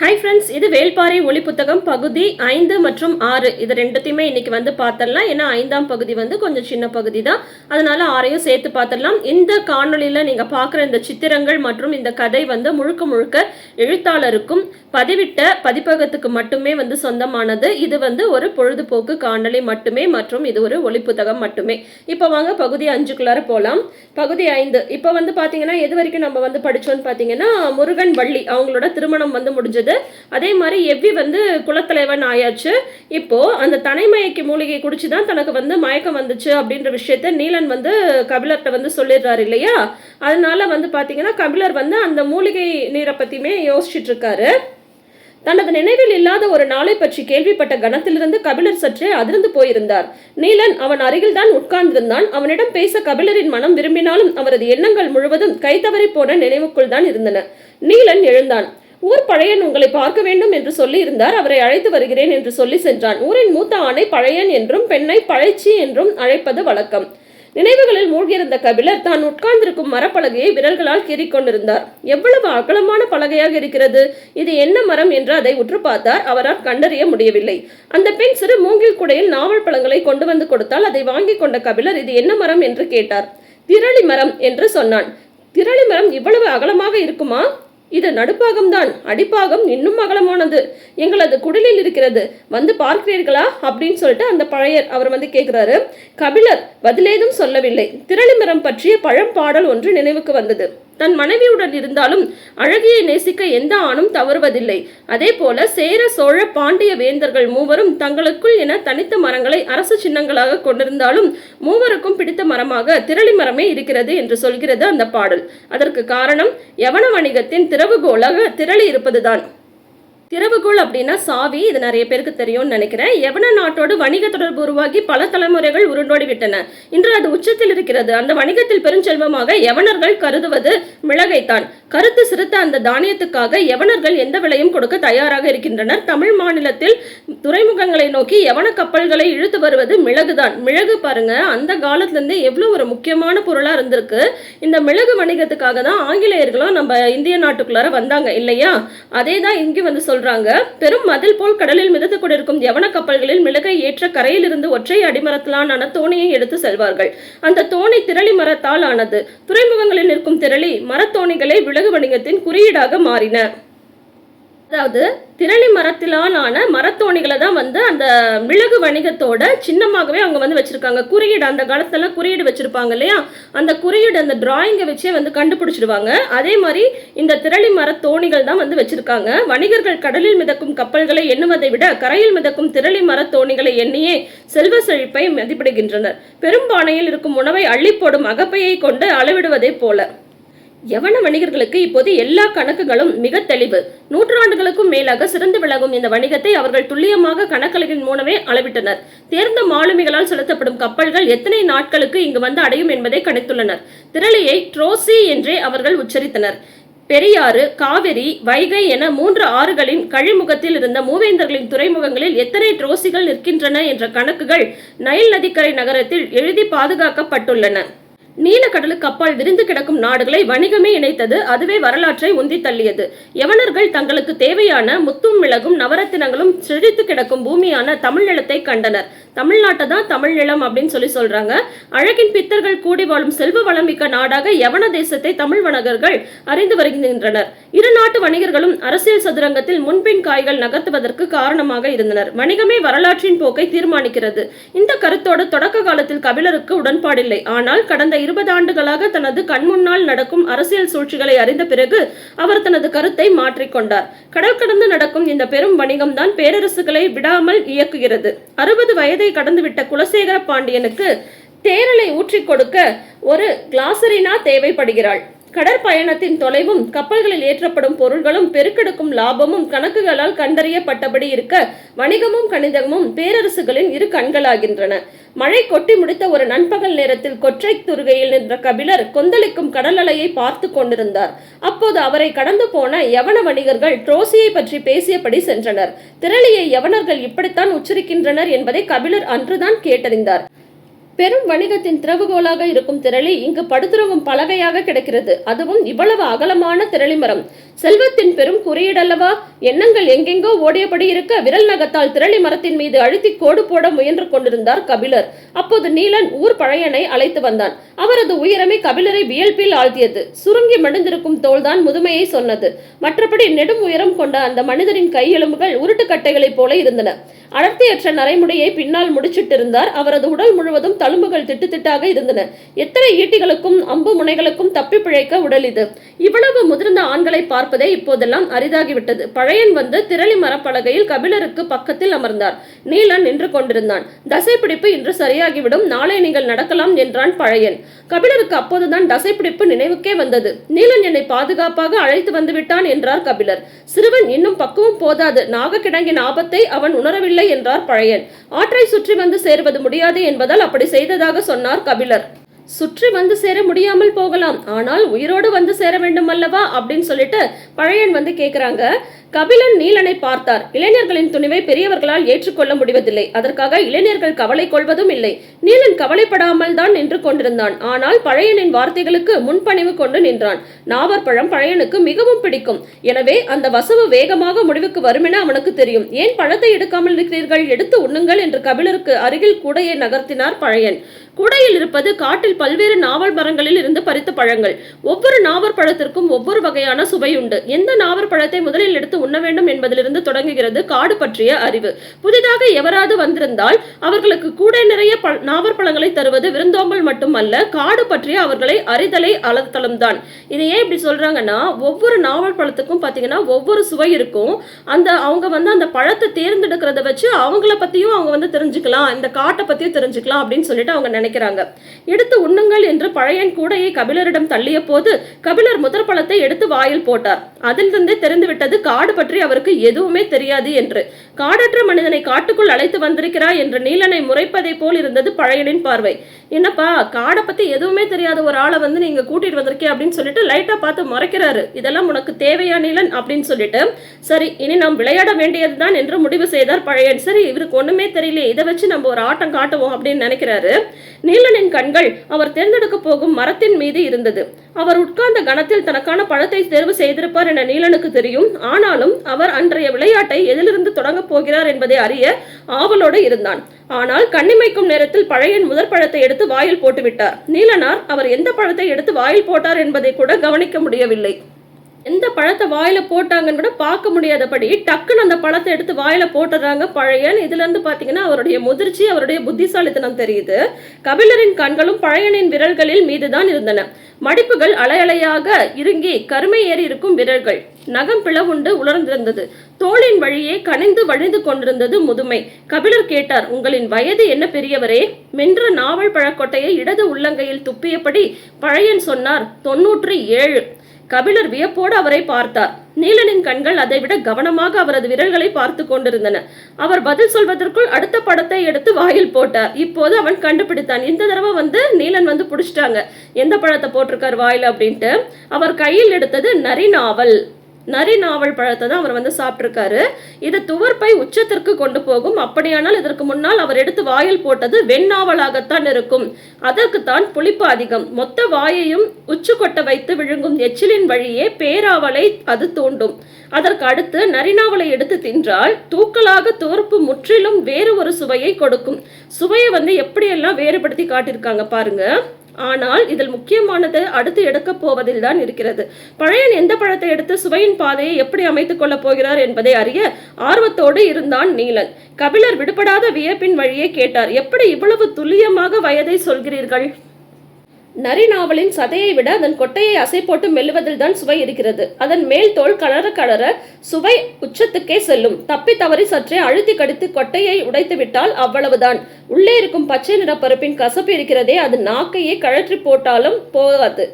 Hi friends இது வேள்பாறை ஒளி புத்தகம் பகுதி ஐந்து மற்றும் ஆறு. இது ரெண்டுத்தையுமே இன்னைக்கு வந்து பார்த்துடலாம். ஏன்னா ஐந்தாம் பகுதி வந்து கொஞ்சம் சின்ன பகுதி தான். அதனால ஆறையும் சேர்த்து பார்த்துடலாம். இந்த காணொளியில் நீங்கள் பார்க்குற இந்த சித்திரங்கள் மற்றும் இந்த கதை வந்து முழுக்க முழுக்க எழுத்தாளருக்கும் பதிவிட்ட பதிப்பகத்துக்கு மட்டுமே வந்து சொந்தமானது. இது வந்து ஒரு பொழுதுபோக்கு காணொளி மட்டுமே மற்றும் இது ஒரு ஒளி புத்தகம் மட்டுமே. இப்போ வாங்க பகுதி அஞ்சுக்குள்ளார போகலாம் பகுதி ஐந்து. இப்போ வந்து பார்த்தீங்கன்னா எது வரைக்கும் நம்ம வந்து படிச்சோம்னு பார்த்தீங்கன்னா முருகன் வள்ளி அவங்களோட திருமணம் வந்து முடிஞ்சது. அதே மாதிரி எவ்வி வந்து குலத்தலைவன் ஆயாச்சு. இப்போது அந்த தனிமயக்கு மூலிகை குடிச்சு தான் தனக்கு வந்து மயக்கம் வந்துச்சு அப்படின்ற விஷயத்த நீலன் வந்து கபிலர்கிட்ட வந்து சொல்லிடுறாரு இல்லையா? அதனால வந்து பார்த்தீங்கன்னா கபிலர் வந்து அந்த மூலிகை நீரை பற்றியுமே யோசிச்சுட்டு இருக்காரு தனது நினைவில் இல்லாத ஒரு நாளை பற்றி கேள்விப்பட்ட கணத்திலிருந்து கபிலர் சற்றே அதிர்ந்து போயிருந்தார். நீலன் அவன் அருகில்தான் உட்கார்ந்திருந்தான். அவனிடம் பேச கபிலரின் மனம் விரும்பினாலும் அவரது எண்ணங்கள் முழுவதும் கைத்தவறி போன நினைவுக்குள் தான் இருந்தன. நீலன் எழுந்தான். ஊர் பழையன் உங்களை பார்க்க வேண்டும் என்று சொல்லியிருந்தார். அவரை அழைத்து வருகிறேன் என்று சொல்லி சென்றான். ஊரின் மூத்த ஆணை பழையன் என்றும் பெண்ணை பழைச்சி என்றும் அழைப்பது வழக்கம். நினைவுகளில் மூழ்கியிருந்த கபிலர் தான் உட்கார்ந்திருக்கும் மரப்பலகையை விரல்களால் கீறிக்கொண்டிருந்தார் எவ்வளவு அகலமான பலகையாக இருக்கிறது? இது என்ன மரம் என்று அதை உற்று பார்த்தார். அவரால் கண்டறிய முடியவில்லை. அந்த பெண் சிறு மூங்கில் குடையில் நாவல் பழங்களை கொண்டு வந்து கொடுத்தால் அதை வாங்கி கொண்ட கபிலர் இது என்ன மரம்? என்று கேட்டார். திரளி மரம் என்று சொன்னான். திரளி மரம் இவ்வளவு அகலமாக இருக்குமா? இது நடுப்பாகம்தான். அடிப்பாகம் இன்னும் அகலமானது. எங்களது குடிலில் இருக்கிறது. வந்து பார்க்கிறீர்களா? அப்படின்னு சொல்லிட்டு அந்த பழையர் அவர் வந்து கேட்கிறாரு கபிலர் பதிலேதும் சொல்லவில்லை. திரளிமரம் பற்றிய பழம் பாடல் ஒன்று நினைவுக்கு வந்தது. தன் மனைவியுடன் இருந்தாலும் அழகியை நேசிக்க எந்த ஆணும் தவறுவதில்லை. அதே போல சேர சோழ பாண்டிய வேந்தர்கள் மூவரும் தங்களுக்குள் என தனித்த மரங்களை அரசு சின்னங்களாக கொண்டிருந்தாலும் மூவருக்கும் பிடித்த மரமாக திரளி மரமே இருக்கிறது என்று சொல்கிறது அந்த பாடல். அதற்கு காரணம் யவன வணிகத்தின் திறவுகோலாக திரளி இருப்பதுதான் திறவுகோல் அப்படின்னா சாவி இது நிறைய பேருக்கு தெரியும்னு நினைக்கிறேன். யவன நாட்டோடு வணிக தொடர்பு உருவாகி பல தலைமுறைகள் உருண்டோடி விட்டன இன்று அது உச்சத்தில் இருக்கிறது. அந்த வணிகத்தில் பெருஞ்செல்வமாக யவனர்கள் கருதுவது? மிளகைத்தான். கருத்து சிறுத்த அந்த தானியத்துக்காக யவனர்கள் எந்த விலையும் கொடுக்க தயாராக இருக்கின்றனர்? தமிழ் மாநிலத்தில் துறைமுகங்களை நோக்கி எவன கப்பல்களை இழுத்து வருவது? மிளகுதான். மிளகு பாருங்க அந்த காலத்திலேருந்து எவ்வளவு ஒரு முக்கியமான பொருளா இருந்திருக்கு. இந்த மிளகு வணிகத்துக்காக தான் ஆங்கிலேயர்களும் நம்ம இந்திய நாட்டுக்குள்ளார வந்தாங்க இல்லையா? அதே தான் இங்கே வந்து சொல்றாங்க. பெரும் மதில் போல் கடலில் மிதந்து கொண்டிருக்கும் யவன கப்பல்களில் மிளகை ஏற்ற கரையிலிருந்து ஒற்றை அடிமரத்திலான தோணியை எடுத்து செல்வார்கள். அந்த தோணி திரளி மரத்தால் ஆனது துறைமுகங்களில் நிற்கும் திரளி மரத்தோணிகளை விலகு வணிகத்தின் குறியீடாக மாறின. அதாவது திரளி மரத்திலான மரத்தோணிகளை தான் வந்து அந்த மிளகு வணிகத்தோட சின்னமாகவே அவங்க வந்து வச்சுருக்காங்க. குறியீடு அந்த காலத்தில் குறியீடு வச்சுருப்பாங்க இல்லையா? அந்த குறியீடு அந்த டிராயிங்கை வச்சே வந்து கண்டுபிடிச்சிடுவாங்க. அதே மாதிரி இந்த திரளி மரத்தோணிகள் தான் வந்து வச்சுருக்காங்க. வணிகர்கள் கடலில் மிதக்கும் கப்பல்களை எண்ணுவதை விட கரையில் மிதக்கும் திரளி மரத்தோணிகளை எண்ணியே செல்வ செழிப்பை மதிப்பிடுகின்றனர். பெரும்பானையில் இருக்கும் உணவை அள்ளி போடும் அகப்பையை கொண்டு அளவிடுவதைப் போல. யவன வணிகர்களுக்கு இப்போது எல்லா கணக்குகளும் மிக தெளிவு. நூற்றாண்டுகளுக்கும் மேலாக சிறந்து விளங்கும் இந்த வணிகத்தை அவர்கள் துல்லியமாக கணக்கலையின் மூலமே அளவிட்டனர். தேர்ந்த மாலுமிகளால் செலுத்தப்படும் கப்பல்கள் எத்தனை நாட்களுக்கு இங்கு வந்து அடையும் என்பதை கணித்துள்ளனர். திரளியை ட்ரோசி என்றே அவர்கள் உச்சரித்தனர். பெரியாறு காவிரி வைகை என மூன்று ஆறுகளின் கழிமுகத்தில் இருந்த மூவேந்தர்களின் துறைமுகங்களில் எத்தனை ட்ரோசிகள் நிற்கின்றன என்ற கணக்குகள் நைல் நதிக்கரை நகரத்தில் எழுதி பாதுகாக்கப்பட்டுள்ளன. நீலக்கடலுக்கு அப்பால் விரிந்து கிடக்கும் நாடுகளை வணிகமே இணைத்தது அதுவே வரலாற்றை உந்தி தள்ளியது. யவனர்கள் தங்களுக்கு தேவையான முத்தும் மிளகும் நவரத்தினங்களும் செழித்து கிடக்கும் பூமியான தமிழ் நிலத்தை கண்டனர். தமிழ்நாட்டை தான் தமிழ் நிலம் அப்படின்னு சொல்லி சொல்றாங்க. அழகின் பித்தர்கள் கூடி வாழும் செல்வ வளமிக்க நாடாக யவன தேசத்தை தமிழ் வணிகர்கள் அறிந்து வருகின்றனர். இரு நாட்டு வணிகர்களும் அரசியல் சதுரங்கத்தில் முன்பின் காய்கள் நகர்த்துவதற்கு காரணமாக இருந்தனர். வணிகமே வரலாற்றின் போக்கை தீர்மானிக்கிறது. இந்த கருத்தோடு தொடக்க காலத்தில் கபிலருக்கு உடன்பாடில்லை. ஆனால் கடந்த இருபது ஆண்டுகளாக தனது கண்முன்னால் நடக்கும் அரசியல் சூழ்ச்சிகளை அறிந்த பிறகு அவர் தனது கருத்தை மாற்றிக்கொண்டார் கடல் கடந்து நடக்கும் இந்த பெரும் வணிகம் தான் பேரரசுகளை விடாமல் இயக்குகிறது. அறுபது வயது கடந்துவிட்ட குலசேகர பாண்டியனுக்கு தேரலை ஊற்றிக் கொடுக்க ஒரு கிளாசரினா தேவைப்படுகிறாள். கடற்பயணத்தின் தொலைவும் கப்பல்களில் ஏற்றப்படும் பொருள்களும் பெருக்கெடுக்கும் லாபமும் கணக்குகளால் கண்டறியப்பட்டபடி இருக்க வணிகமும் கணிதமும் பேரரசுகளின் இரு கண்களாகின்றன. மழை கொட்டி முடித்த ஒரு நண்பகல் நேரத்தில் கொற்றை துருகையில் நின்ற கபிலர் கொந்தளிக்கும் கடல் அலையை பார்த்து கொண்டிருந்தார். அப்போது அவரை கடந்து போன யவன வணிகர்கள் ட்ரோசியை பற்றி பேசியபடி சென்றனர். திரளியை யவனர்கள் இப்படித்தான் உச்சரிக்கின்றனர் என்பதை கபிலர் அன்றுதான் கேட்டறிந்தார். பெரும் வணிகத்தின் திறவுகோலாக இருக்கும் திரளி இங்கு படுத்துறவும் பலகையாக கிடைக்கிறது. அதுவும் இவ்வளவு அகலமான திரளி மரம். செல்வத்தின் பெரும் குறியீடல்லவா? எண்ணங்கள் எங்கெங்கோ ஓடியபடி இருக்க விரல் நகத்தால் திரளி மரத்தின் மீது அழுத்தி கோடு போட முயன்று கொண்டிருந்தார் கபிலர். அப்போது நீலன் ஊர் பழையனை அழைத்து வந்தான். அவரது உயரமே கபிலரை வியல்பில் ஆழ்த்தியது. சுருங்கி மடிந்திருக்கும் தோல்தான் முதுமையை சொன்னது. மற்றபடி நெடும் உயரம் கொண்ட அந்த மனிதரின் கையெலும்புகள் உருட்டுக்கட்டைகளைப் போல இருந்தன. அடர்த்தியற்ற நரைமுடியை பின்னால் முடிச்சிட்டிருந்தார். அவரது உடல் முழுவதும் தழும்புகள் திட்டுத்திட்டாக இருந்தன. எத்தனை ஈட்டிகளுக்கும் அம்பு முனைகளுக்கும் தப்பி பிழைக்க உடல் இது. இவ்வளவு முதிர்ந்த ஆண்களை பார்ப்பதே இப்போதெல்லாம் அரிதாகிவிட்டது. பழையன் வந்து திரளி மரப்பலகையில் கபிலருக்கு பக்கத்தில் அமர்ந்தார். நீலன் நின்று கொண்டிருந்தான். தசைப்பிடிப்பு இன்று சரியாகிவிடும். நாளை நீங்கள் நடக்கலாம் என்றான் பழையன். கபிலருக்கு அப்போதுதான் தசைப்பிடிப்பு நினைவுக்கே வந்தது. நீலன் என்னை பாதுகாப்பாக அழைத்து வந்து விட்டான் என்றார் கபிலர். சிறுவன் இன்னும் பக்குவம் போதாது. நாகக்கிடங்கின் ஆபத்தை அவன் உணரவில்லை என்றார் பழையன். ஆற்றை சுற்றி வந்து சேருவது முடியாது என்பதால் அப்படி செய்ததாக சொன்னார் கபிலர். சுற்றி வந்து சேர முடியாமல் போகலாம். ஆனால் உயிரோடு வந்து சேர வேண்டும் அல்லவா அப்படின்னு சொல்லிட்டு பழையன் வந்து கேட்குறாங்க கபிலன் நீலனை பார்த்தார். இளைஞர்களின் துணிவை பெரியவர்களால் ஏற்றுக்கொள்ள முடிவதில்லை. அதற்காக இளைஞர்கள் கவலை கொள்வதும் இல்லை. நீலன் கவலைப்படாமல் தான் நின்று கொண்டிருந்தான். ஆனால் பழையனின் வார்த்தைகளுக்கு முன்பணிவு கொண்டு நின்றான். நாவற்பழம் பழையனுக்கு மிகவும் பிடிக்கும். எனவே அந்த வசவு வேகமாக முடிவுக்கு வருமென அவனுக்கு தெரியும். ஏன் பழத்தை எடுக்காமல் இருக்கிறீர்கள்? எடுத்து உண்ணுங்கள் என்று கபிலருக்கு அருகில் கூடையை நகர்த்தினார் பழையன். கூடையில் இருப்பது காட்டில் பல்வேறு நாவல் மரங்களில் இருந்து பறித்த பழங்கள். ஒவ்வொரு நாவற்பழத்திற்கும் ஒவ்வொரு வகையான சுவை உண்டு. எந்த நாவற்பழத்தை முதலில் எடுத்து உண்ண வேண்டும் என்பதிலிருந்து தொடங்குகிறது காடு பற்றிய அறிவு. புதிதாக எவராது வந்திருந்தால் அவர்களுக்கு கூட நிறைய ப பழங்களை தருவது விருந்தோம்பல் மட்டுமல்ல காடு பற்றிய அவர்களை அறிதலை அளத்தலும் தான். இது ஏன் இப்படி சொல்றாங்கன்னா ஒவ்வொரு நாவல் பழத்துக்கும் பார்த்தீங்கன்னா ஒவ்வொரு சுவை இருக்கும். அந்த அவங்க வந்து அந்த பழத்தை தேர்ந்தெடுக்கிறத வச்சு அவங்கள பத்தியும் அவங்க வந்து தெரிஞ்சுக்கலாம் இந்த காட்டை பத்தியும் தெரிஞ்சுக்கலாம் அப்படின்னு சொல்லிட்டு அவங்க நினைக்கிறாங்க. எடுத்து உண்ணுங்கள் என்று பழையன் கூடையை கபிலரிடம் தள்ளிய போது கபிலர் முதற் பழத்தை எடுத்து வாயில் போட்டார். அதிலிருந்தே தெரிந்துவிட்டது காடு பற்றி அவருக்கு எதுவுமே தெரியாது என்று. காடற்ற மனிதனை காட்டுக்குள் அழைத்து வந்திருக்கிறாய் என்று நீலனை முறைப்பதை போல் இருந்தது பழையனின் பார்வை. என்னப்பா காடை பத்தி எதுவுமே தெரியாத ஒரு ஆளை வந்து நீங்க கூட்டிட்டு வந்திருக்கே அப்படின்னு சொல்லிட்டு லைட்டா பார்த்து மறைக்கிறாரு. இதெல்லாம் உனக்கு தேவையா நீலன்? அப்படின்னு சொல்லிட்டு சரி இனி நாம் விளையாட வேண்டியதுதான் என்று முடிவு செய்தார் பழையன். சரி இவருக்கு ஒண்ணுமே தெரியல இதை வச்சு நம்ம ஒரு ஆட்டம் காட்டுவோம் அப்படின்னு நினைக்கிறாரு. நீலனின் கண்கள் அவர் தேர்ந்தெடுக்க போகும் மரத்தின் மீது இருந்தது. அவர் உட்கார்ந்த கணத்தில் தனக்கான பழத்தை தேர்வு செய்திருப்பார் என நீலனுக்கு தெரியும். ஆனாலும் அவர் அன்றைய விளையாட்டை எதிலிருந்து தொடங்கப் போகிறார் என்பதை அறிய ஆவலோடு இருந்தான். ஆனால் கண்ணிமைக்கும் நேரத்தில் பழையன் முதற் பழத்தை எடுத்து வாயில் போட்டுவிட்டார். நீலனார் அவர் எந்த பழத்தை எடுத்து வாயில் போட்டார் என்பதை கூட கவனிக்க முடியவில்லை. எந்த பழத்தை வாயில் போட்டாங்கன்னு கூட பார்க்க முடியாதபடி டக்குன்னு அந்த பழத்தை எடுத்து வாயில் போட்டுறாங்க பழையன் இதுலேருந்து பார்த்தீங்கன்னா அவருடைய முதிர்ச்சி அவருடைய புத்திசாலித்தனம் தெரியுது. கபிலரின் கண்களும் பழையனின் விரல்களில் மீதுதான் இருந்தன. மடிப்புகள் அலையலையாக இறுங்கி கருமை ஏறி இருக்கும் விரல்கள். நகம் பிளவுண்டு உலர்ந்திருந்தது. தோளின் வழியே கனிந்து வழிந்து கொண்டிருந்தது முதுமை. கபிலர் கேட்டார் உங்களின் வயது என்ன பெரியவரே? மென்ற நாவல் பழக்கொட்டையை இடது உள்ளங்கையில் துப்பியபடி பழையன் சொன்னார் தொன்னூற்றி ஏழு. கபிலர் வியப்போடு அவரை பார்த்தார். நீலனின் கண்கள் அதைவிட கவனமாக அவரது விரல்களை பார்த்து கொண்டிருந்தன. அவர் பதில் சொல்வதற்குள் அடுத்த படத்தை எடுத்து வாயில் போட்டார். இப்போது அவன் கண்டுபிடித்தான். இந்த தடவை வந்து நீலன் வந்து பிடிச்சிட்டாங்க. எந்த பழத்தை போட்டிருக்கார் வாயில் அப்படின்ட்டு. அவர் கையில் எடுத்தது நரிநாவல் நரி நாவல் பழத்தை தான் அவர் வந்து சாப்பிட்ருக்காரு இது துவர்ப்பை உச்சத்திற்கு கொண்டு போகும். அப்படியானால் இதற்கு முன்னால் அவர் எடுத்து வாயில் போட்டது வெண்ணாவலாகத்தான் இருக்கும். அதற்குத்தான் புளிப்பு அதிகம். மொத்த வாயையும் உச்சு கொட்ட வைத்து விழுங்கும் எச்சிலின் வழியே பேராவலை அது தூண்டும். அதற்கு அடுத்து நரிநாவலை எடுத்து தின்றால் தூக்கலாக துவர்ப்பு முற்றிலும் வேறு ஒரு சுவையை கொடுக்கும். சுவையை வந்து எப்படியெல்லாம் வேறுபடுத்தி காட்டியிருக்காங்க பாருங்க. ஆனால் இதில் முக்கியமானது அடுத்து எடுக்கப் போவதில் தான் இருக்கிறது. பழையன் எந்த பழத்தை எடுத்து சுவையின் பாதையை எப்படி அமைத்துக் கொள்ளப் போகிறார் என்பதை அறிய ஆர்வத்தோடு இருந்தான் நீலன். கபிலர் விடுபடாத வியப்பின் வழியே கேட்டார் எப்படி இவ்வளவு துல்லியமாக வயதை சொல்கிறீர்கள்? நரி நாவலின் சதையை விட அதன் கொட்டையை அசை போட்டு மெல்லுவதில் தான் சுவை இருக்கிறது. அதன் மேல் தோல் கலர கலர சுவை உச்சத்துக்கே செல்லும். தப்பி தவறி சற்றே அழுத்தி கடித்து கொட்டையை உடைத்து விட்டால் அவ்வளவுதான். உள்ளே இருக்கும் பச்சை நிற பருப்பின் கசப்பு இருக்கிறதே அது நாக்கையே கழற்றி போட்டாலும் போகாது.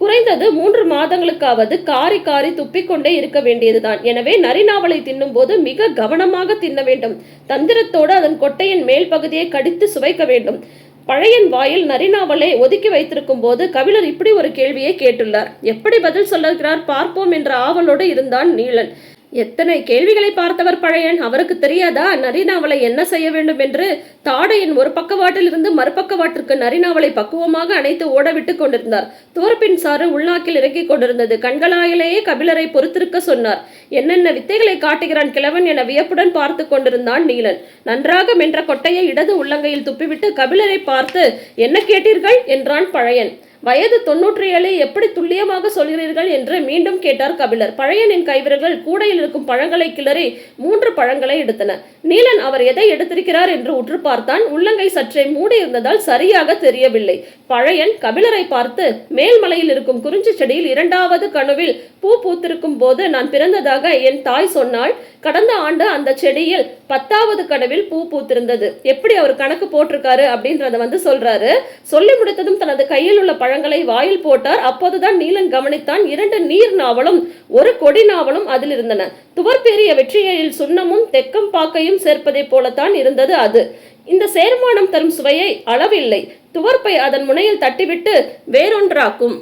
குறைந்தது மூன்று மாதங்களுக்காவது காரி காரி துப்பிக்கொண்டே இருக்க வேண்டியதுதான். எனவே நரிநாவலை தின்னும்போது மிக கவனமாக தின்ன வேண்டும். தந்திரத்தோடு அதன் கொட்டையின் மேல் பகுதியை கடித்து சுவைக்க வேண்டும். பழையன் வாயில் நரிநாவலை ஒதுக்கி வைத்திருக்கும் போது கபிலர் இப்படி ஒரு கேள்வியை கேட்டுள்ளார். எப்படி பதில் சொல்லுகிறார்? பார்ப்போம் என்ற ஆவலோடு இருந்தான் நீலன். எத்தனை கேள்விகளை பார்த்தவர் பழையன்? அவருக்கு தெரியாதா? நரிநாவலை என்ன செய்ய வேண்டும் என்று தாடையின் ஒரு பக்கவாட்டில் இருந்து மறுபக்கவாட்டிற்கு நரிநாவலை பக்குவமாக அணைத்து ஓடவிட்டு கொண்டிருந்தார். தோற்பின் சாறு உள்நாக்கில் இறங்கிக் கொண்டிருந்தது. கண்களாயிலேயே கபிலரை பொறுத்திருக்க சொன்னார். என்னென்ன வித்தைகளை காட்டுகிறான் கிழவன் என வியப்புடன் பார்த்து கொண்டிருந்தான் நீலன். நன்றாக மென்ற கொட்டையை இடது உள்ளங்கையில் துப்பிவிட்டு கபிலரை பார்த்து என்ன கேட்டீர்கள்? என்றான் பழையன். வயது தொன்னூற்றி ஏழை எப்படி துல்லியமாக சொல்கிறீர்கள் என்று மீண்டும் கேட்டார் கபிலர். பழையனின் கைவிரல்கள் கூடையில் இருக்கும் பழங்களை கிளறி மூன்று பழங்களை எடுத்தன. நீலன் அவர் எதை எடுத்திருக்கிறார் என்று உற்று பார்த்தான். உள்ளங்கை சற்றே மூடி இருந்ததால் சரியாக தெரியவில்லை. பழையன் கபிலரை பார்த்து மேல்மலையில் இருக்கும் குறிஞ்சி செடியில் இரண்டாவது கணுவில் பூ பூத்திருக்கும் போது நான் பிறந்ததாக என் தாய் சொன்னாள். கடந்த ஆண்டு அந்த செடியில் பத்தாவது கனவில் பூ பூத்திருந்தது. எப்படி அவர் கணக்கு போட்டிருக்காரு? அப்படின்றத வந்து சொல்றாரு. சொல்லி முடித்ததும் தனது கையில் உள்ள பழங்களை வாயில் போட்டார். அப்போதுதான் நீலன் கவனித்தான். இரண்டு நீர் நாவலும் ஒரு கொடி நாவலும் அதில் இருந்தன. துவர்பேறிய வெற்றியலில் சுண்ணமும் தெக்கம் பாக்கையும் சேர்ப்பதைப் போலத்தான் இருந்தது அது. இந்த சேர்மானம் தரும் சுவையை அளவில்லை. துவர்ப்பை அதன் முனையில் தட்டிவிட்டு வேறொன்றாக்கும்.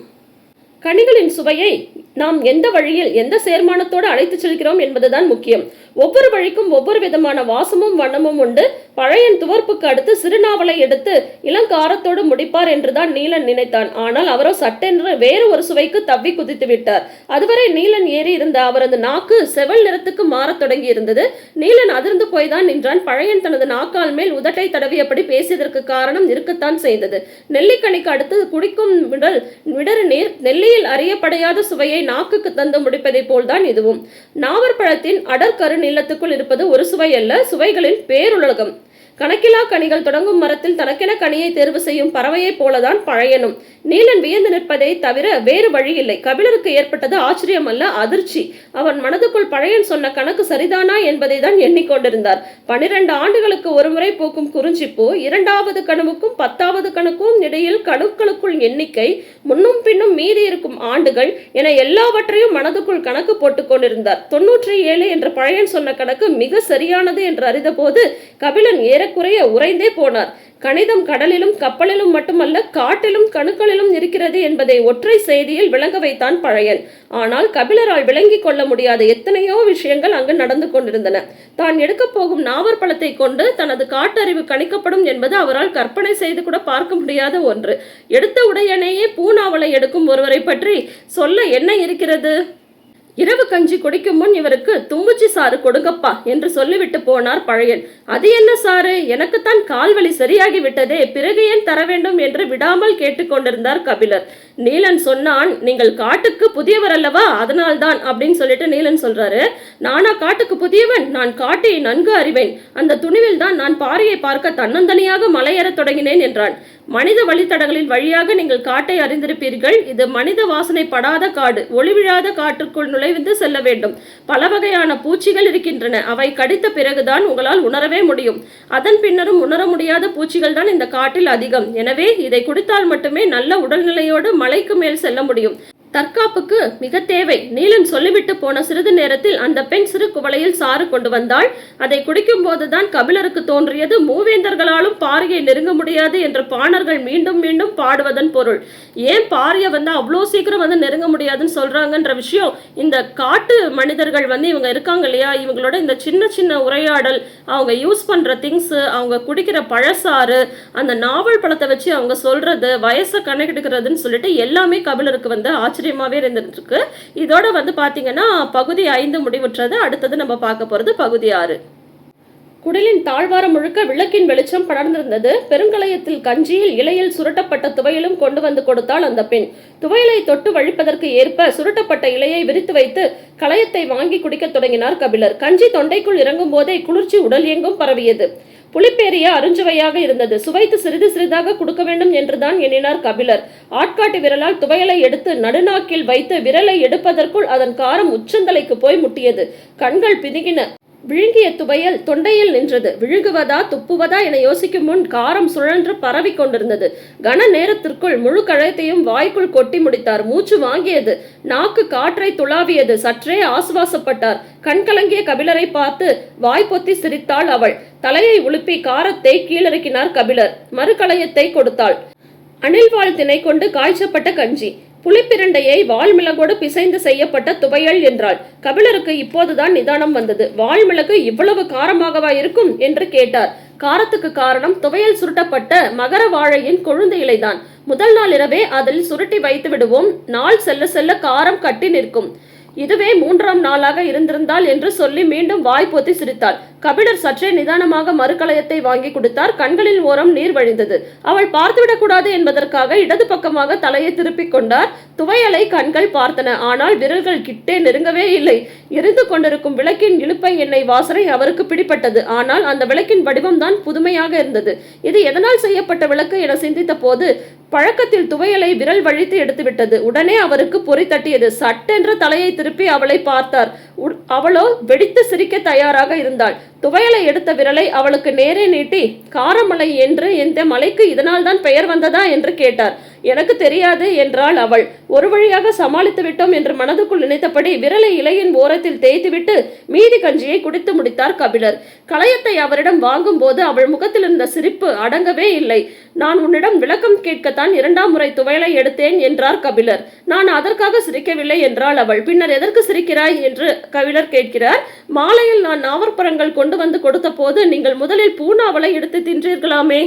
கனிகளின் சுவையை நாம் எந்த வழியில் எந்த சேர்மானத்தோடு அழைத்துச் செல்கிறோம் என்பதுதான் முக்கியம். ஒவ்வொரு வழிக்கும் ஒவ்வொரு விதமான வாசமும் வண்ணமும் உண்டு. பழையன் துவர்ப்புக்கு அடுத்து சிறுநாவலை எடுத்து இளங்காரத்தோடு முடிப்பார் என்றுதான் நீலன் நினைத்தான். ஆனால் அவரோ சட்டென்று வேறு ஒரு சுவைக்கு தவ்வி குதித்து விட்டார் அதுவரை நீலன் ஏறி இருந்த அவரது நாக்கு செவல் நிறத்துக்கு மாறத் தொடங்கி இருந்தது நீலன் அதிர்ந்து போய்தான் நின்றான். பழையன் தனது நாக்கால் மேல் உதட்டை தடவியபடி பேசியதற்கு காரணம் இருக்கத்தான் செய்தது. நெல்லிக்கனிக்கு அடுத்து குடிக்கும் விடல் விடறு நீர் நெல்லியில் அறியப்படையாத சுவையை நாக்குக்கு தந்து முடிப்பதைப் போல்தான் இதுவும். நாவற்பழத்தின் அடற்கரு நீளத்துக்குள் இருப்பது ஒரு சுவை அல்ல சுவைகளின் பேருலகம். கணக்கிலா கனிகள் தொடங்கும் மரத்தில் தனக்கென கனியை தேர்வு செய்யும் பறவையைப் போலதான் பழையனும். நீலன் வியந்து நிற்பதை தவிர வேறு வழி இல்லை. கபிலருக்கு ஏற்பட்டது ஆச்சரியம் அல்ல அதிர்ச்சி. அவன் மனதுக்குள் பழையன் சொன்ன கணக்கு சரிதானா என்பதை தான் எண்ணிக்கொண்டிருந்தார். பனிரெண்டு ஆண்டுகளுக்கு ஒருமுறை பூக்கும் குறிஞ்சிப்பூ இரண்டாவது கனவுக்கும் பத்தாவது கணக்கும் இடையில் கணுக்களுக்குள் எண்ணிக்கை முன்னும் பின்னும் மீதி இருக்கும் ஆண்டுகள் என எல்லாவற்றையும் மனதுக்குள் கணக்கு போட்டுக் கொண்டிருந்தார். தொன்னூற்றி ஏழு என்ற பழையன் சொன்ன கணக்கு மிக சரியானது என்று அறிந்தபோது கபிலன் ஏற ஏறக்குறைய உறைந்தே போனார். கணிதம் கடலிலும் கப்பலிலும் மட்டுமல்ல காட்டிலும் கணுக்களிலும் இருக்கிறது என்பதை ஒற்றை செய்தியில் விளங்க வைத்தான் பழையன். ஆனால் கபிலரால் விளங்கிக் கொள்ள முடியாத எத்தனையோ விஷயங்கள் அங்கு நடந்து கொண்டிருந்தன. தான் எடுக்கப் போகும் நாவற்பழத்தை கொண்டு தனது காட்டறிவு கணிக்கப்படும் என்பது அவரால் கற்பனை செய்து கூட பார்க்க முடியாத ஒன்று. எடுத்த உடையனேயே பூநாவலை எடுக்கும் ஒருவரை பற்றி சொல்ல என்ன இருக்கிறது? இரவு கஞ்சி குடிக்கும் முன் இவருக்கு தும்புச்சி சாறு கொடுங்கப்பா என்று சொல்லிவிட்டு போனார் பழையன். அது என்ன சாறு? எனக்குத்தான் கால்வலி சரியாகி விட்டதே பிறகு ஏன் தர வேண்டும் என்று விடாமல் கேட்டுக்கொண்டிருந்தார் கபிலர். நீலன் சொன்னான் நீங்கள் காட்டுக்கு புதியவர் அல்லவா? அதனால்தான் அப்படின்னு சொல்லிட்டு நீலன் சொல்றாரு. நானா காட்டுக்கு புதியவன்? நான் காட்டை நன்கு அறிவேன். அந்த துணிவில் தான் நான் பாறையை பார்க்க தன்னந்தனியாக மலையேறத் தொடங்கினேன் என்றான். மனித வழித்தடங்களின் வழியாக நீங்கள் காட்டை அறிந்திருப்பீர்கள். இது மனித வாசனை படாத காடு. ஒளிவிழாத காட்டுக்குள் நுழைந்து செல்ல வேண்டும். பல வகையான பூச்சிகள் இருக்கின்றன. அவை கடித்த பிறகுதான் உங்களால் உணரவே முடியும். அதன் பின்னரும் உணர முடியாத பூச்சிகள் தான் இந்த காட்டில் அதிகம். எனவே இதை குடித்தால் மட்டுமே நல்ல உடல்நிலையோடு மலைக்கு மேல் செல்ல முடியும். தற்காப்புக்கு மிக தேவை. நீலன் சொல்லிவிட்டு போன சிறிது நேரத்தில் அந்த பெண் சிறு குவளையில் சாறு கொண்டு வந்தாள். அதை குடிக்கும் போதுதான் கபிலருக்கு தோன்றியது. மூவேந்தர்களாலும் பாரியை நெருங்க முடியாது என்று பாணர்கள் மீண்டும் மீண்டும் பாடுவதன் பொருள். ஏன் பாரியை வந்து அவ்வளோ சீக்கிரம் வந்து நெருங்க முடியாதுன்னு சொல்றாங்கன்ற விஷயம் இந்த காட்டு மனிதர்கள் வந்து இவங்க இருக்காங்க இல்லையா? இவங்களோட இந்த சின்ன சின்ன உரையாடல் அவங்க யூஸ் பண்ற திங்ஸ் அவங்க குடிக்கிற பழசாறு அந்த நாவல் பழத்தை வச்சு அவங்க சொல்றது வயசை கணக்கெடுக்கிறதுன்னு சொல்லிட்டு எல்லாமே கபிலருக்கு வந்து ஆச்சு ஆச்சரியமாகவே இருந்துட்டுருக்கு. இதோட வந்து பார்த்தீங்கன்னா பகுதி ஐந்து முடிவுற்றது. அடுத்தது நம்ம பார்க்க போறது பகுதி ஆறு. குடலின் தாழ்வாரம் முழுக்க விளக்கின் வெளிச்சம் படர்ந்திருந்தது. பெருங்கலயத்தில் கஞ்சியில் இலையில் சுருட்டப்பட்ட துவையலும் கொண்டு வந்து கொடுத்தாள் அந்த பெண். துவையலை தொட்டு வழிப்பதற்கு ஏற்ப சுருட்டப்பட்ட இலையை விரித்து வைத்து கலயத்தை வாங்கி குடிக்கத் தொடங்கினார் கபிலர். கஞ்சி தொண்டைக்குள் இறங்கும் போதே குளிர்ச்சி உடல் எங்கும் பரவியது. புலிப்பேரிய அருஞ்சுவையாக இருந்தது. சுவைத்து சிறிது சிறிதாக கொடுக்க வேண்டும் என்றுதான் எண்ணினார் கபிலர். ஆட்காட்டி விரலால் துவையலை எடுத்து நடுநாக்கில் வைத்து விரலை எடுப்பதற்குள் அதன் காரம் உச்சந்தலைக்கு போய் முட்டியது. கண்கள் பிதுகின. விழுங்கிய துவையல் தொண்டையில் நின்றது. விழுங்குவதா துப்புவதா என யோசிக்கும் முன் காரம் சுழன்று பரவி கொண்டிருந்தது. கன நேரத்திற்குள் முழு கழத்தையும் வாய்க்குள் கொட்டி முடித்தார். மூச்சு வாங்கியது. நாக்கு காற்றை துளாவியது. சற்றே ஆசுவாசப்பட்டார். கண்கலங்கிய கபிலரை பார்த்து வாய் பொத்தி சிரித்தாள் அவள். தலையை உழுப்பி காரத்தை கீழிறக்கினார் கபிலர். மறுகலயத்தை கொடுத்தாள். அணில்வாழ் திணை கொண்டு காய்ச்சப்பட்ட கஞ்சி. புளிப்பிரண்டையை வால்மிளகோடு பிசைந்து செய்யப்பட்ட துவையல் என்றாள். கபிலருக்கு இப்போதுதான் நிதானம் வந்தது. வால்மிளகு இவ்வளவு காரமாகவா இருக்கும்? என்று கேட்டார். காரத்துக்கு காரணம் துவையல் சுருட்டப்பட்ட மகர வாழையின் கொழுந்து இலைதான். முதல் நாள் இரவே அதில் சுருட்டி வைத்து விடுவோம் நாள் செல்ல செல்ல காரம் கட்டி நிற்கும். இதுவே மூன்றாம் நாளாக இருந்திருந்தால் என்று சொல்லி மீண்டும் வாய் போத்தி சிரித்தாள். கபிலர் சற்றே நிதானமாக மறுகலயத்தை வாங்கி கொடுத்தார். கண்களில் ஓரம் நீர் வழிந்தது. அவள் பார்த்துவிடக்கூடாது என்பதற்காக இடது பக்கமாக தலையை திருப்பிக் கொண்டார். துவையலை கண்கள் பார்த்தன. ஆனால் விரல்கள் கிட்டே நெருங்கவே இல்லை. எரிந்து கொண்டிருக்கும் விளக்கின் இழுப்பை எண்ணெய் வாசனை அவருக்கு பிடிப்பட்டது ஆனால் அந்த விளக்கின் வடிவம்தான் புதுமையாக இருந்தது. இது எதனால் செய்யப்பட்ட விளக்கு என சிந்தித்த போது பழக்கத்தில் துவையலை விரல் வழித்து எடுத்துவிட்டது. உடனே அவருக்கு பொறி தட்டியது. சட்டென்று தலையை திருப்பி அவளை பார்த்தார். அவளோ வெடித்து சிரிக்க தயாராக இருந்தாள். துவையலை எடுத்த விரலை அவளுக்கு நேரே நீட்டி காரமலை என்று இந்த மலைக்கு இதனால் தான் பெயர் வந்ததா என்று கேட்டார். எனக்கு தெரியாது என்றாள் அவள். ஒரு வழியாக சமாளித்து விட்டோம் என்று மனதுக்குள் நினைத்தபடி விரலை இலையின் ஓரத்தில் தேய்த்துவிட்டு மீதி கஞ்சியை குடித்து முடித்தார் கபிலர். களையத்தை அவரிடம் வாங்கும்போது அவள் முகத்தில் இருந்த சிரிப்பு அடங்கவே இல்லை. நான் உன்னிடம் விளக்கம் கேட்கத்தான் இரண்டாம் முறை துவையலை எடுத்தேன் என்றார் கபிலர். நான் அதற்காக சிரிக்கவில்லை என்றாள் அவள். பின்னர் எதற்கு சிரிக்கிறாய் என்று கபிலர் கேட்கிறார். மாலையில் நான் நாவற்பழங்கள் கொண்டு வந்து கொடுத்த போது நீங்கள் முதலில் பூனாவலை எடுத்து தின்றீர்களாமே?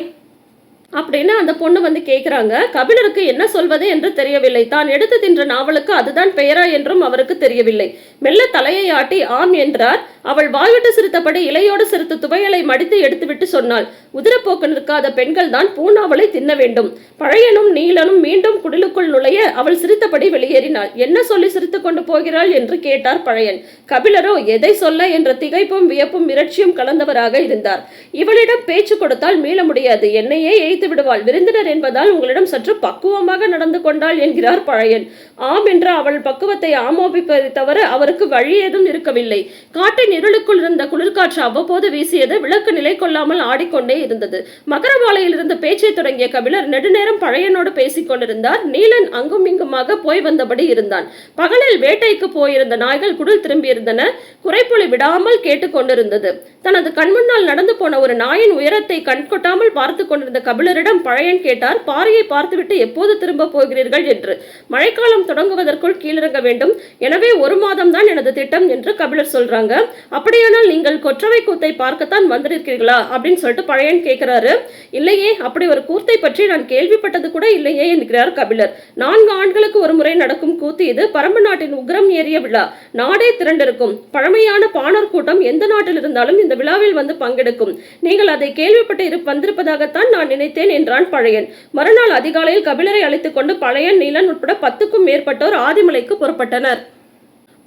அப்படின்னு அந்த பொண்ணு வந்து கேட்குறாங்க கபிலருக்கு என்ன சொல்வது என்று தெரியவில்லை. தான் எடுத்து தின்ற நாவலுக்கு அதுதான் பெயரா என்றும் அவருக்கு தெரியவில்லை. மெல்ல தலையை ஆட்டி ஆம் என்றார். அவள் வாயுட்டு சிரித்தபடி இலையோடு சிரித்து துவையலை மடித்து எடுத்துவிட்டு சொன்னாள். உதிரப்போக்கு நிற்காத பெண்கள் தான் பூனாவலை தின்ன வேண்டும். பழையனும் நீலனும் மீண்டும் குடிலுக்குள் நுழைய அவள் சிரித்தபடி வெளியேறினாள். என்ன சொல்லி சிரித்து கொண்டு போகிறாள்? என்று கேட்டார் பழையன். கபிலரோ எதை சொல்ல? என்ற திகைப்பும் வியப்பும் மிரட்சியும் கலந்தவராக இருந்தார். இவளிடம் பேச்சு கொடுத்தால் மீள முடியாது. என்னையே வைத்து விடுவாள். விருந்தினர் என்பதால் உங்களிடம் சற்று பக்குவமாக நடந்து கொண்டாள் என்கிறார் பழையன். ஆம் என்ற அவள் பக்குவத்தை ஆமோபிப்பதை தவிர அவருக்கு வழி ஏதும் இருக்கவில்லை. காட்டின் இருளுக்குள் இருந்த குளிர்காற்று அவ்வப்போது வீசியது விளக்கு நிலை கொள்ளாமல் ஆடிக்கொண்டே இருந்தது. மகரவாளையில் இருந்து பேச்சை தொடங்கிய கபிலர் நெடுநேரம் பழையனோடு பேசிக் கொண்டிருந்தார். நீலன் அங்கும் இங்குமாக போய் வந்தபடி இருந்தான். பகலில் வேட்டைக்கு போயிருந்த நாய்கள் குடில் திரும்பியிருந்தன. குறைப்புளி விடாமல் கேட்டுக்கொண்டிருந்தது தனது கண்முன்னால் நடந்து போன ஒரு நாயின் உயரத்தை கண்கொட்டாமல் பார்த்து கொண்டிருந்த கபிலர் கபிலரிடம் பழையன் கேட்டார் பாறையை பார்த்துவிட்டு எப்போது திரும்ப போகிறீர்கள் என்று. மழைக்காலம் தொடங்குவதற்குள் கீழிறங்க வேண்டும். எனவே ஒரு மாதம் தான் எனது திட்டம் என்று கபிலர் சொல்றாங்க. அப்படியானால் நீங்கள் கொற்றவை கூத்தை பார்க்கத்தான் வந்திருக்கிறீர்களா? அப்படின்னு சொல்லிட்டு பழையன் கேட்கிறாரு இல்லையே அப்படி ஒரு கூத்தை பற்றி நான் கேள்விப்பட்டது கூட இல்லையே என்கிறார் கபிலர். நான்கு ஆண்களுக்கு ஒரு முறை நடக்கும் கூத்து இது. பரம்பு நாட்டின் உக்ரம் ஏறிய விழா. நாடே திரண்டிருக்கும். பழமையான பாணர் கூட்டம் எந்த நாட்டில் இருந்தாலும் இந்த விழாவில் வந்து பங்கெடுக்கும். நீங்கள் அதை கேள்விப்பட்டு வந்திருப்பதாகத்தான் நான் நினைத்தேன் என்றான் பழையன். மறுநாள் அதிகாலையில் கபிலரை அழைத்துக் கொண்டு பழையன் நீலன் உட்பட பத்துக்கும் மேற்பட்டோர் ஆதிமலைக்கு புறப்பட்டனர்.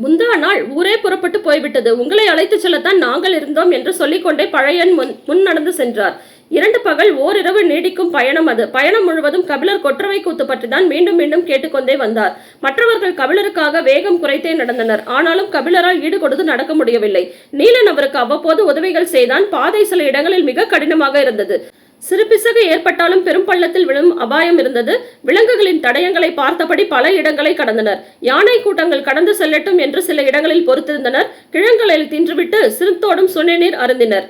முந்தா நாள் ஊரே புறப்பட்டு போய்விட்டது. உங்களை அழைத்துச் செல்லத்தான் நாங்கள் இருந்தோம் என்று சொல்லிக்கொண்டே பழையன் முன் முன் நடந்து சென்றார். இரண்டு பகல் ஓரிரவு நீடிக்கும் பயணம் அது. பயணம் முழுவதும் கபிலர் கொற்றவை கூத்து பற்றி தான் மீண்டும் மீண்டும் கேட்டுக்கொண்டே வந்தார். மற்றவர்கள் கபிலருக்காக வேகம் குறைத்தே நடந்தனர். ஆனாலும் கபிலரால் ஈடுகொடுத்து நடக்க முடியவில்லை. நீலன் அவருக்கு அவ்வப்போது உதவிகள் செய்தான். பாதை சில இடங்களில் மிக கடினமாக இருந்தது. சிறுபிசகு ஏற்பட்டாலும் பெரும் பள்ளத்தில் விழும் அபாயம் இருந்தது. விலங்குகளின் தடயங்களை பார்த்தபடி பல இடங்களை கடந்தனர். யானை கூட்டங்கள் கடந்து செல்லட்டும் என்று சில இடங்களில் பொறுத்திருந்தனர். கிழங்களில் தின்றுவிட்டு சிறுத்தோடும் சுனைநீர் அருந்தினர்.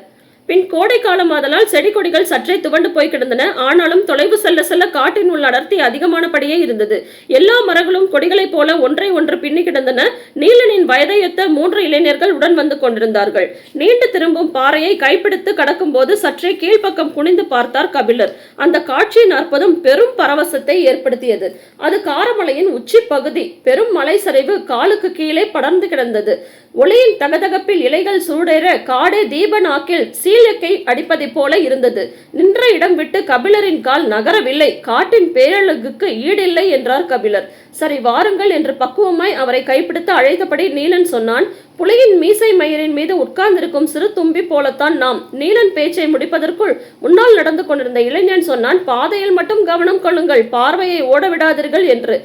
பின் கோடை காலம் ஆதலால் செடி கொடிகள் சற்றே துவண்டு போய் கிடந்தன. ஆனாலும் தொலைவு செல்ல செல்ல காட்டின் உள்ள அடர்த்தி அதிகமானபடியே இருந்தது. எல்லா மரங்களும் கொடிகளைப் போல ஒன்றை ஒன்று பின்னி கிடந்தன. நீலனின் வயதையொத்த மூன்று இளைஞர்கள் உடன் வந்து கொண்டிருந்தார்கள். நீண்டு திரும்பும் பாறையை கைப்பிடித்து கடக்கும்போது சற்றே கீழ்ப்பக்கம் குனிந்து பார்த்தார் கபிலர். அந்த காட்சியின் அற்புதம் பெரும் பரவசத்தை ஏற்படுத்தியது. அது காரமலையின் உச்சி பகுதி பெரும் மலை சரிவு காலுக்கு கீழே படர்ந்து கிடந்தது. ஒளியின் தகதகப்பில் இலைகள் சூடேற காடே தீப நாக்கில் கீழக்கை அடிப்பதைப் போல இருந்தது. நின்ற இடம் விட்டு கபிலரின் கால் நகரவில்லை. காட்டின் பேரழகுக்கு ஈடில்லை என்றார் கபிலர். சரி வாருங்கள் என்று பக்குவமாய் அவரை கைப்பிடித்து அழைத்தபடி நீலன் சொன்னான் புலியின் மீசை மயிரின் மீது உட்கார்ந்திருக்கும் சிறு தும்பி போலத்தான் நாம். நீலன் பேச்சை முடிப்பதற்குள் முன்னால் நடந்து கொண்டிருந்த இளைஞன் சொன்னான் பாதையில் மட்டும் கவனம் கொள்ளுங்கள். பார்வையை ஓட விடாதீர்கள் என்று.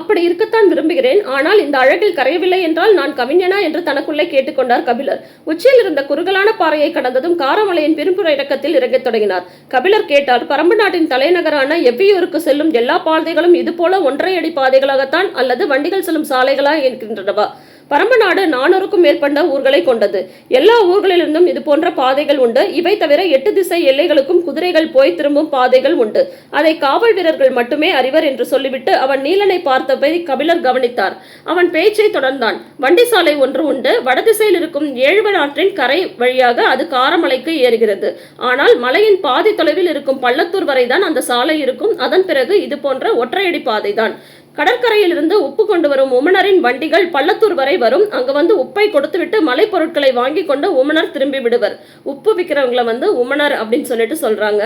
அப்படி இருக்கத்தான் விரும்புகிறேன். ஆனால் இந்த அழகில் கரையவில்லை என்றால் நான் கவிஞனா என்று தனக்குள்ளே கேட்டுக்கொண்டார் கபிலர். உச்சியில் இருந்த குறுகலான பாறையை கடந்ததும் காரமலையின் பெரும்புற இறக்கத்தில் இறங்கத் தொடங்கினார். கபிலர் கேட்டார் பரம்பு நாட்டின் தலைநகரான எவ்வியூருக்கு செல்லும் எல்லா பாதைகளும் இதுபோல ஒன்றரை ஒன்றை அடி பாதைகளாகத்தான் அல்லது வண்டிகள் செல்லும் சாலைகளா? இருக்கின்றனவா பரம்பநாடு நானூறுக்கும் மேற்பட்ட ஊர்களை கொண்டது. எல்லா ஊர்களிலிருந்தும் இது போன்ற பாதைகள் உண்டு. இவை தவிர எட்டு திசை எல்லைகளுக்கும் குதிரைகள் போய் திரும்பும் பாதைகள் உண்டு. அதை காவல் வீரர்கள் மட்டுமே அறிவர் என்று சொல்லிவிட்டு அவன் நீலனை பார்த்தபடி கபிலர் கவனித்தார். அவன் பேச்சை தொடர்ந்தான். வண்டி சாலை ஒன்று உண்டு. வடதிசையில் இருக்கும் ஏழுவன் கரை வழியாக அது காரமலைக்கு ஏறுகிறது. ஆனால் மலையின் பாதி தொலைவில் இருக்கும் பள்ளத்தூர் வரைதான் அந்த சாலை இருக்கும். அதன் பிறகு இது போன்ற ஒற்றையடி பாதைதான். கடற்கரையிலிருந்து உப்பு கொண்டு வரும் உமனரின் வண்டிகள் பள்ளத்தூர் வரை வரும். அங்க வந்து உப்பை கொடுத்துவிட்டு மலை பொருட்களை வாங்கி கொண்டு உமனர் திரும்பி விடுவர். உப்பு விற்கிறவங்களை வந்து உமனர் அப்படின்னு சொல்லிட்டு சொல்றாங்க.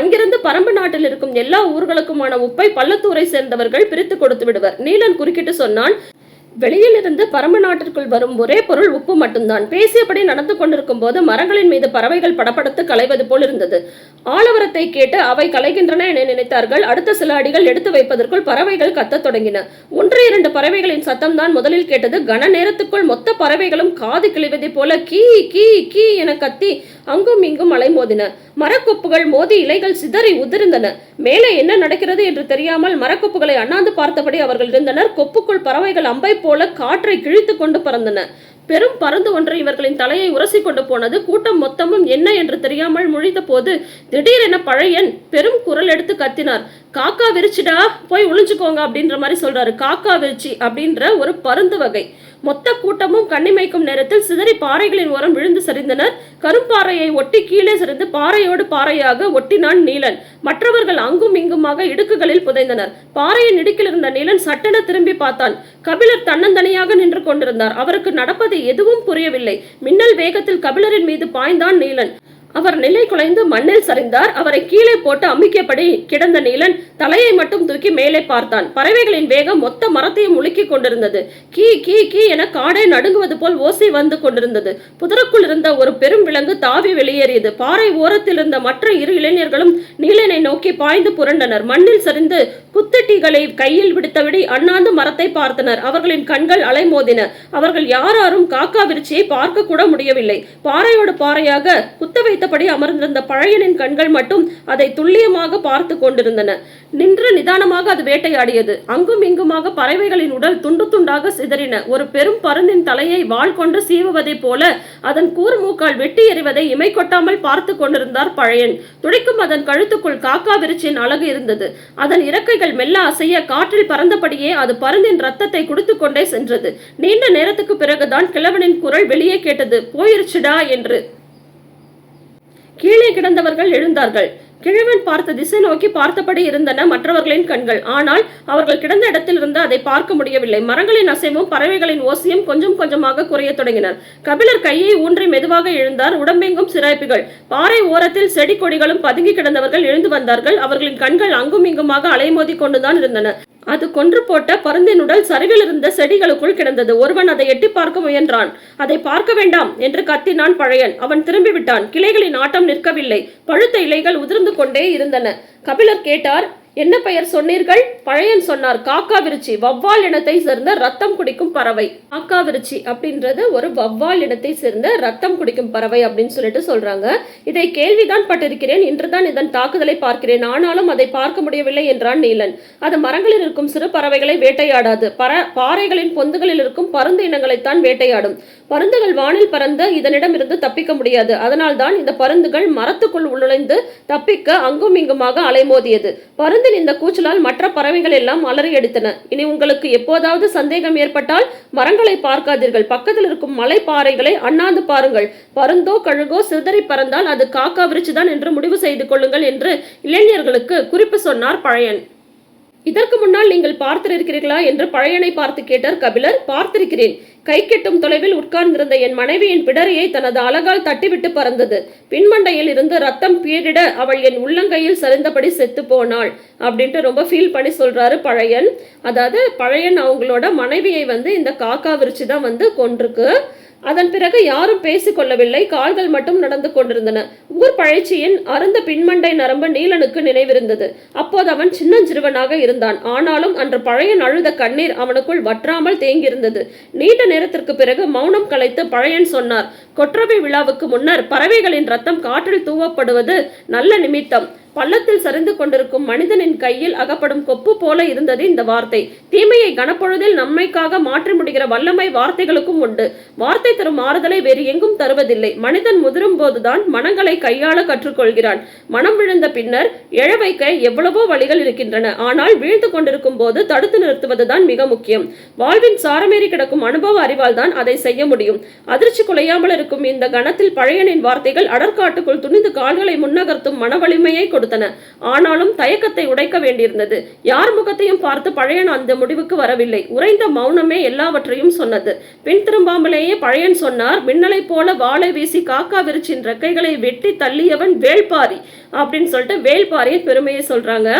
அங்கிருந்து பரம்பு நாட்டில் இருக்கும் எல்லா ஊர்களுக்குமான உப்பை பள்ளத்தூரை சேர்ந்தவர்கள் பிரித்து கொடுத்து விடுவர். நீலன் குறுக்கிட்டு சொன்னான் வெளியிலிருந்து பரம நாட்டிற்குள் வரும் ஒரே பொருள் உப்பு மட்டும்தான். பேசியபடி நடந்து கொண்டிருக்கும் போது மரங்களின் மீது பறவைகள் படப்படுத்து களைவது போல் இருந்தது. ஆலவரத்தை கேட்டு அவை கலைகின்றன என நினைத்தார்கள். அடுத்த சில அடிகள் எடுத்து வைப்பதற்குள் பறவைகள் கத்தத் தொடங்கின. ஒன்று இரண்டு பறவைகளின் சத்தம் தான் முதலில் கேட்டது. கன நேரத்துக்குள் மொத்த பறவைகளும் காது கிழிவதைப் போல கீ கீ கீ என கத்தி அங்கும் இங்கும் அலைமோதின. மரக்கொப்புகள் மோதி இலைகள் சிதறி உதிர்ந்தன. மேலே என்ன நடக்கிறது என்று தெரியாமல் மரக்கொப்புகளை அண்ணாந்து பார்த்தபடி அவர்கள் இருந்தனர். கொப்புக்குள் பறவைகள் அம்பை போல காற்றை கிழித்து கொண்டு பறந்தன. பெரும் பருந்து ஒன்று இவர்களின் தலையை உரசி கொண்டு போனது கூட்டம் மொத்தமும் என்ன என்று தெரியாமல் முழித்த போது திடீரென பழையன் பெரும் குரல் எடுத்து கத்தினார். காக்கா விரிச்சிடா போய் ஒளிஞ்சுக்கோங்க அப்படின்ற மாதிரி சொல்றாரு. காக்கா விரிச்சி அப்படின்ற ஒரு பருந்து வகை. மொத்த கூட்டமும் கண்ணிமைக்கும் நேரத்தில் சிதறி பாறைகளின் ஓரம் விழுந்து சரிந்தனர். கரும்பாறையை ஒட்டி கீழே சரிந்து பாறையோடு பாறையாக ஒட்டினான் நீலன். மற்றவர்கள் அங்கும் இங்குமாக இடுக்குகளில் புதைந்தனர். பாறையின் இடுக்கில் இருந்த நீலன் சட்டென திரும்பி பார்த்தான். கபிலர் தன்னந்தனியாக நின்று கொண்டிருந்தார். அவருக்கு நடப்பது எதுவும் புரியவில்லை. மின்னல் வேகத்தில் கபிலரின் மீது பாய்ந்தான் நீலன். அவர் நிலை குலைந்து மண்ணில் சரிந்தார். அவரை கீழே போட்டு அமிக்கியபடி கிடந்த நீலன் தலையை மட்டும் தூக்கி மேலே பார்த்தான். பறவைகளின் வேகம் மொத்த மரத்தையும் உலுக்கிக் கொண்டிருந்தது. கீ கீ கீ என காடே நடுங்குவது போல் ஓசை வந்து கொண்டிருந்தது. புதருக்குள் இருந்த ஒரு பெரும் விலங்கு தாவி வெளியேறியது. பாறை ஓரத்தில் இருந்த மற்ற இரு இளைஞர்களும் நீலனை நோக்கி பாய்ந்து புரண்டனர். மண்ணில் சரிந்து குத்தட்டிகளை கையில் விடுத்தபடி அண்ணாந்து மரத்தை பார்த்தனர். அவர்களின் கண்கள் அலைமோதின. அவர்கள் யாராரும் காக்கா விருச்சியை பார்க்க கூட முடியவில்லை. பாறையோடு பாறையாக குத்த வைத்தபடி அமர்ந்திருந்த பழையனின் கண்கள் மட்டும் அதை துல்லியமாக பார்த்து கொண்டிருந்தன. நின்று நிதானமாக அது வேட்டையாடியது. அங்கும் இங்குமாக பறவைகளின் உடல் துண்டு துண்டாக சிதறின. ஒரு பெரும் பருந்தின் தலையை வாள் கொண்டு சீவுவதைப் போல அதன் கூர்மூக்கால் வெட்டி எறிவதை இமை கொட்டாமல் பார்த்து கொண்டிருந்தார் பழையன். துடிக்கும் அதன் கழுத்துக்குள் காக்கா விருச்சியின் அழகு இருந்தது. அதன் இறக்கைகள் மெல்ல அசைய காற்றில் பறந்தபடியே அது பருந்தின் ரத்தத்தை குடித்துக் கொண்டே சென்றது. நீண்ட நேரத்துக்கு பிறகுதான் கிழவனின் குரல் வெளியே கேட்டது போயிருச்சுடா என்று. கீழே கிடந்தவர்கள் எழுந்தார்கள். கிழவன் பார்த்த திசை நோக்கி பார்த்தபடி இருந்தன மற்றவர்களின் கண்கள். ஆனால் அவர்கள் கிடந்த இடத்திலிருந்து அதை பார்க்க முடியவில்லை. மரங்களின் அசைவும் பறவைகளின் ஓசியும் கொஞ்சம் கொஞ்சமாக குறைய தொடங்கினர் கபிலர் கையை ஊன்றி மெதுவாக எழுந்தார். உடம்பெங்கும் சிராய்ப்புகள். பாறை ஓரத்தில் செடி கொடிகளும் பதுங்கி கிடந்தவர்கள் எழுந்து வந்தார்கள். அவர்களின் கண்கள் அங்கும் இங்குமாக அலைமோதி கொண்டுதான் இருந்தன. அது கொன்று போட்ட பருந்தின் உடல் சரிவில் இருந்த செடிகளுக்குள் கிடந்தது. ஒருவன் அதை எட்டி பார்க்க முயன்றான். அதை பார்க்க வேண்டாம் என்று கத்தினான் பழையன். அவன் திரும்பி விட்டான் கிளைகளின் ஆட்டம் நிற்கவில்லை. பழுத்த இலைகள் உதிர்ந்து கொண்டே இருந்தன. கபிலர் கேட்டார் என்ன பெயர் சொன்னீர்கள்? பழையன் சொன்னார் காக்கா விருச்சி வவ்வால் இனத்தை சேர்ந்த ரத்தம் குடிக்கும் பறவை. காக்கா விருச்சி அப்படின்றது ஒரு வவ்வால் இனத்தை சேர்ந்த ரத்தம் குடிக்கும் பறவை அப்படின்னு சொல்லிட்டு சொல்றாங்க. இதை கேள்விதான் பட்டிருக்கிறேன். இன்றுதான் இதன் தாக்குதலை பார்க்கிறேன். ஆனாலும் அதை பார்க்க முடியவில்லை என்றான் நீலன். அது மரங்களில் இருக்கும் சிறு பறவைகளை வேட்டையாடாது. பற பாறைகளின் பொந்துகளில் இருக்கும் பருந்து இனங்களைத்தான் வேட்டையாடும். பருந்துகள் வானில் பறந்து இதனிடமிருந்து தப்பிக்க முடியாது. அதனால்தான் இந்த பருந்துகள் மரத்துக்குள் உள்நுழைந்து தப்பிக்க அங்கும் இங்குமாக அலைமோதியது. பருந்து பருந்தின் இந்த கூச்சலால் மற்ற பறவைகள் எல்லாம் அலறி எடுத்தன இனி உங்களுக்கு எப்போதாவது சந்தேகம் ஏற்பட்டால் மரங்களை பார்க்காதீர்கள். பக்கத்தில் இருக்கும் மலை பாறைகளை அண்ணாந்து பாருங்கள். பருந்தோ கழுகோ சிதறி பறந்தால் அது காக்கா விரிச்சுதான் என்று முடிவு செய்து கொள்ளுங்கள் என்று இளைஞர்களுக்கு குறிப்பு சொன்னார் பழையன். இதற்கு முன்னால் நீங்கள் பார்த்திருக்கிறீர்களா என்று பழையனை பார்த்து கேட்டார் கபிலர். பார்த்திருக்கிறேன். கை கெட்டும் தொலைவில் உட்கார்ந்திருந்த என் மனைவியின் பிடரியை தனது அழகால் தட்டிவிட்டு பறந்தது. பின்மண்டையில் இருந்து ரத்தம் பீரிட அவள் என் உள்ளங்கையில் சரிந்தபடி செத்து போனாள் அப்படின்ட்டு ரொம்ப ஃபீல் பண்ணி சொல்றாரு பழையன். அதாவது பழையன் அவங்களோட மனைவியை வந்து இந்த காக்கா விரிச்சு தான் வந்து கொண்டிருக்கு அதன் பிறகு யாரும் பேசிக்கொள்ளவில்லை. கால்கள் மட்டும் நடந்து கொண்டிருந்தன. ஊர் பழைச்சியின் அருந்த பின்மண்டை நரம்பு நீலனுக்கு நினைவிருந்தது. அப்போது அவன் சின்னஞ்சிறுவனாக இருந்தான். ஆனாலும் அன்று பழையன் அழுத கண்ணீர் அவனுக்குள் வற்றாமல் தேங்கியிருந்தது. நீண்ட நேரத்திற்கு பிறகு மௌனம் கலைத்து பழையன் சொன்னார் கொற்றவை விழாவுக்கு முன்னர் பறவைகளின் ரத்தம் காற்றில் தூவப்படுவது நல்ல நிமித்தம். பள்ளத்தில் சரிந்து கொண்டிருக்கும் மனிதனின் கையில் அகப்படும் கொப்பு போல இருந்தது இந்த வார்த்தை. தீமையை கனப்பொழுதில் நம்மைக்காக மாற்றி முடிகிற வல்லமை வார்த்தைகளுக்கும் உண்டு. வார்த்தை தரும் ஆறுதலை வேறு எங்கும் தருவதில்லை. மனிதன் முதிரும் போதுதான் மனங்களை கையாள கற்றுக்கொள்கிறான். மனம் விழுந்த பின்னர் எழ வைக்க எவ்வளவோ வழிகள் இருக்கின்றன. ஆனால் வீழ்ந்து கொண்டிருக்கும் போது தடுத்து நிறுத்துவதுதான் மிக முக்கியம். வாழ்வின் சாரமேறி கிடக்கும் அனுபவ அறிவால் தான் அதை செய்ய முடியும். அதிர்ச்சி குலையாமல் இருக்கும் இந்த கணத்தில் பழையனின் வார்த்தைகள் அடற்காட்டுக்குள் துணிந்து கால்களை முன்னகர்த்தும் மன வலிமையை கொடுத்தன. ஆனாலும் தயக்கத்தை உடைக்க வேண்டியிருந்தது. யார் முகத்தையும் பார்த்து பழையன் அந்த முடிவுக்கு வரவில்லை. உறைந்த மௌனமே எல்லாவற்றையும் சொன்னது. பின் திரும்பாமலேயே பழையன் சொன்னார் மின்னலை போல வாழை வீசி காக்கா விரிச்சின் ரெக்கைகளை வெட்டி தள்ளியவன் வேள்பாரி அப்படின்னு சொல்லிட்டு வேள்பாரியின் பெருமையை சொல்றாங்க.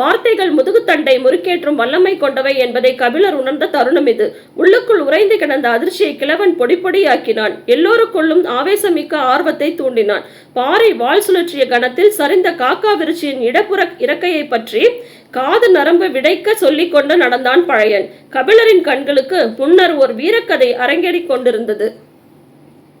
வார்த்தைகள் முதுகுத்தண்டை முறுக்கேற்றும் வல்லமை கொண்டவை என்பதை கபிலர் உணர்ந்த தருணம் இது. உள்ளுக்குள் உறைந்து கிடந்த அதிர்ச்சியை கிழவன் பொடிப்பொடியாக்கினான் எல்லோருக்குள்ளும் ஆவேசமிக்க ஆர்வத்தை தூண்டினான். பாறை வால் சுழற்றிய கணத்தில் சரிந்த காக்கா விருச்சியின் இடப்புற இறக்கையை பற்றி காது நரம்பு விடைக்க சொல்லிக் கொண்டு நடந்தான் பழையன். கபிலரின் கண்களுக்கு முன்னர் ஒரு வீரக்கதை அரங்கேறிக் கொண்டிருந்தது.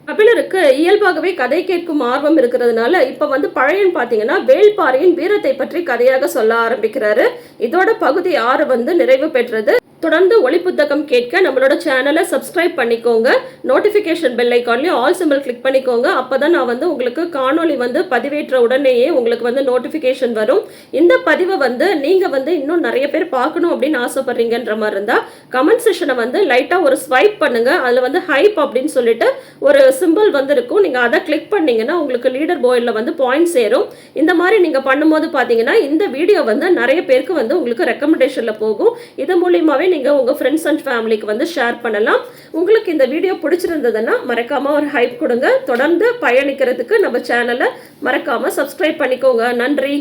கபிலருக்கு இயல்பாகவே கதை கேட்கும் ஆர்வம் இருக்கிறதுனால இப்ப வந்து பழையன் பாத்தீங்கன்னா வேள்பாறையின் வீரத்தை பற்றி கதையாக சொல்ல ஆரம்பிக்கிறாரு. இதோட பகுதி ஆறு வந்து நிறைவு பெற்றது. தொடர்ந்து ஒளி புத்தகம் கேட்க நம்மளோட சேனலை சப்ஸ்கிரைப் பண்ணிக்கோங்க. நோட்டிஃபிகேஷன் பெல் ஐக்கான்லேயும் ஆல் சிம்பிள் கிளிக் பண்ணிக்கோங்க. அப்போ தான் நான் வந்து உங்களுக்கு காணொலி வந்து பதிவேற்ற உடனேயே உங்களுக்கு வந்து நோட்டிஃபிகேஷன் வரும். இந்த பதிவை வந்து நீங்கள் வந்து இன்னும் நிறைய பேர் பார்க்கணும் அப்படின்னு ஆசைப்படுறீங்கன்ற மாதிரி இருந்தால் கமெண்ட் செஷனை வந்து லைட்டாக ஒரு ஸ்வைப் பண்ணுங்கள் அதில் வந்து ஹைப் அப்படின்னு சொல்லிட்டு ஒரு சிம்பிள் வந்து இருக்கும் நீங்கள் அதை கிளிக் பண்ணீங்கன்னா உங்களுக்கு லீடர் போர்டில் வந்து பாயிண்ட் சேரும். இந்த மாதிரி நீங்கள் பண்ணும்போது பார்த்தீங்கன்னா இந்த வீடியோ வந்து நிறைய பேருக்கு வந்து உங்களுக்கு ரெக்கமெண்டேஷனில் போகும். இது மூலியமாகவே நீங்கள் உங்க ஃப்ரெண்ட்ஸ் அண்ட் ஃபேமிலிக்கு வந்து ஷேர் பண்ணலாம். உங்களுக்கு இந்த வீடியோ பிடிச்சிருந்ததுன்னா மறக்காம ஒரு ஹைப் கொடுங்க. தொடர்ந்து பயணிக்கிறதுக்கு நம்ம சேனலை மறக்காம சப்ஸ்கிரைப் பண்ணிக்கோங்க. நன்றி.